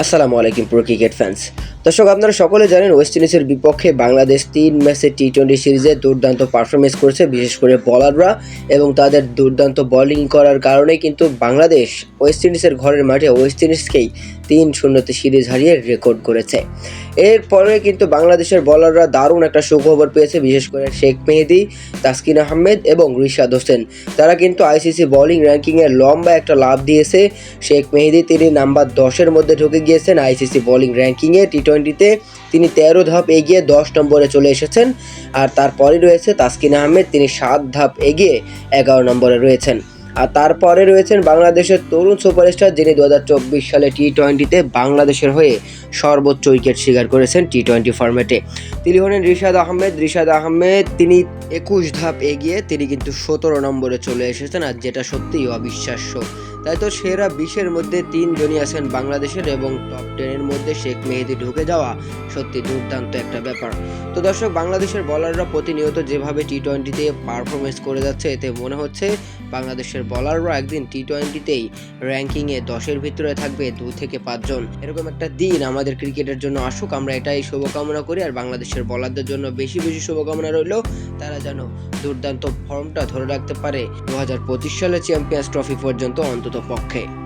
আসসালামু আলাইকুম, pro cricket fans দর্শক, আপনারা সকলে জানেন ওয়েস্ট ইন্ডিজের বিপক্ষে বাংলাদেশ তিন ম্যাচে টি টোয়েন্টি সিরিজে দুর্দান্ত পারফরমেন্স করেছে, বিশেষ করে বলাররা এবং তাদের দুর্দান্ত বোলিং করার কারণে কিন্তু বাংলাদেশ ওয়েস্ট ইন্ডিজের ঘরের মাঠে ওয়েস্ট ইন্ডিজকেই তিন শূন্যতে সিরিজ হারিয়ে রেকর্ড করেছে। এরপরে কিন্তু বাংলাদেশের বলাররা দারুণ একটা সুখবর পেয়েছে, বিশেষ করে শেখ মেহেদি, তাসকিন আহমেদ এবং রিশাদ হোসেন। তারা কিন্তু আইসিসি বোলিং র্যাঙ্কিংয়ে লম্বা একটা লাভ দিয়েছে। শেখ মেহেদি তিনি নাম্বার দশের মধ্যে ঢুকে গিয়েছেন। আইসিসি বোলিং র্যাঙ্কিংয়ে টি টোয়েন্টিতে তিনি তেরো ধাপ এগিয়ে দশ নম্বরে চলে এসেছেন। আর তারপরে রয়েছে তাসকিন আহমেদ, তিনি সাত ধাপ এগিয়ে এগারো নম্বরে রয়েছেন। আর তারপরে রয়েছেন বাংলাদেশের তরুণ সুপারস্টার যিনি দু হাজার চব্বিশ সালে টি টোয়েন্টিতে বাংলাদেশের হয়ে সর্বোচ্চ উইকেট শিকার করেছেন টি টোয়েন্টি ফর্ম্যাটে তিনি হলেন রিশাদ আহমেদ। রিশাদ আহমেদ, তিনি একুশ ধাপ এগিয়ে, তিনি কিন্তু সতেরো নম্বরে চলে এসেছেন, আর যেটা সত্যিই অবিশ্বাস্য তাই তো সেরা বিশের মধ্যে তিনজনই আছেন বাংলাদেশের এবং টপ টেনের মধ্যে শেখ মেহেদি ঢুকে যাওয়া সত্যি দুর্দান্ত একটা ব্যাপার। তো দর্শক, বাংলাদেশের বলাররা প্রতিনিয়ত যেভাবে টি টোয়েন্টিতে পারফরমেন্স করে যাচ্ছে, এতে মনে হচ্ছে বাংলাদেশের বলাররা একদিন টি টোয়েন্টিতেই র্যাঙ্কিংয়ে দশের ভিতরে থাকবে দু থেকে পাঁচজন। এরকম একটা দিন আমাদের ক্রিকেটের জন্য আসুক, আমরা এটাই শুভকামনা করি। আর বাংলাদেশের বলারদের জন্য বেশি বেশি শুভকামনা রইল, তারা যেন দুর্দান্ত ফর্মটা ধরে রাখতে পারে। দু হাজার পঁচিশ সালে চ্যাম্পিয়ন্স ট্রফি পর্যন্ত অন্তত পক্ষে